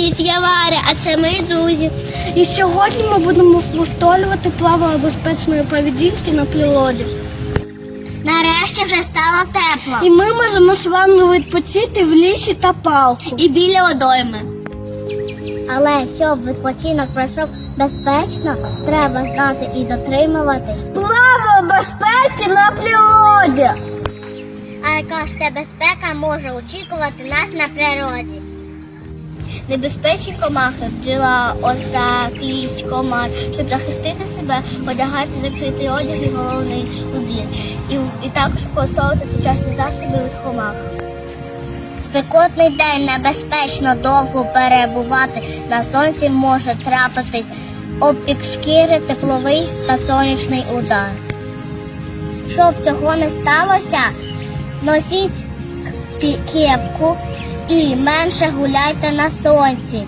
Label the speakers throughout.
Speaker 1: Привіт, я Варя, а це мої друзі.
Speaker 2: І сьогодні ми будемо повторювати правила безпечної поведінки на природі.
Speaker 1: Нарешті вже стало тепло.
Speaker 2: І ми можемо з вами відпочити в лісі та парку.
Speaker 1: І біля водойми. Але щоб відпочинок пройшов безпечно, треба знати і дотримуватись.
Speaker 2: Правила безпеки на природі.
Speaker 1: А яка ж ця безпека може очікувати нас на природі? Небезпечні комахи, бджола, оса, кліщ, комар. Щоб захистити себе, одягати закритий одяг і головний убір. І, і також використовувати сучасні засоби від комах. Спекотний день небезпечно довго перебувати на сонці може трапитись опік шкіри, тепловий та сонячний удар. Щоб цього не сталося, носіть кепку і менше гуляйте на сонці.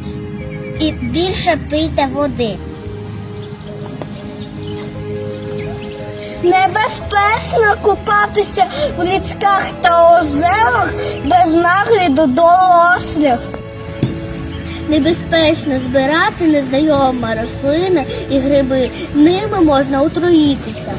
Speaker 1: І більше пийте води.
Speaker 2: Небезпечно купатися в річках та озерах без нагляду дорослих.
Speaker 1: Небезпечно збирати незнайомі рослини і гриби. Ними можна отруїтися.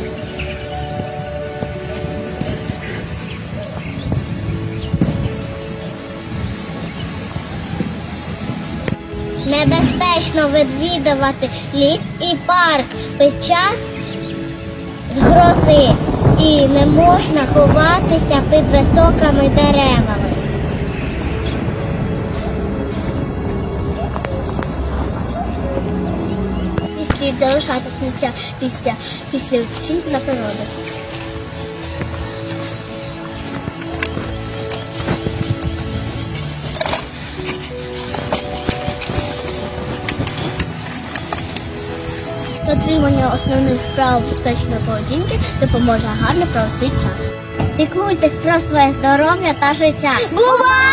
Speaker 1: Небезпечно відвідувати ліс і парк під час грози і не можна ховатися під високими деревами. Слід залишати сміття після, після відпочинку на природі. Дотримання основних прав безпечної поведінки допоможе гарно провести час. Піклуйтесь про своє здоров'я та життя. Бувай!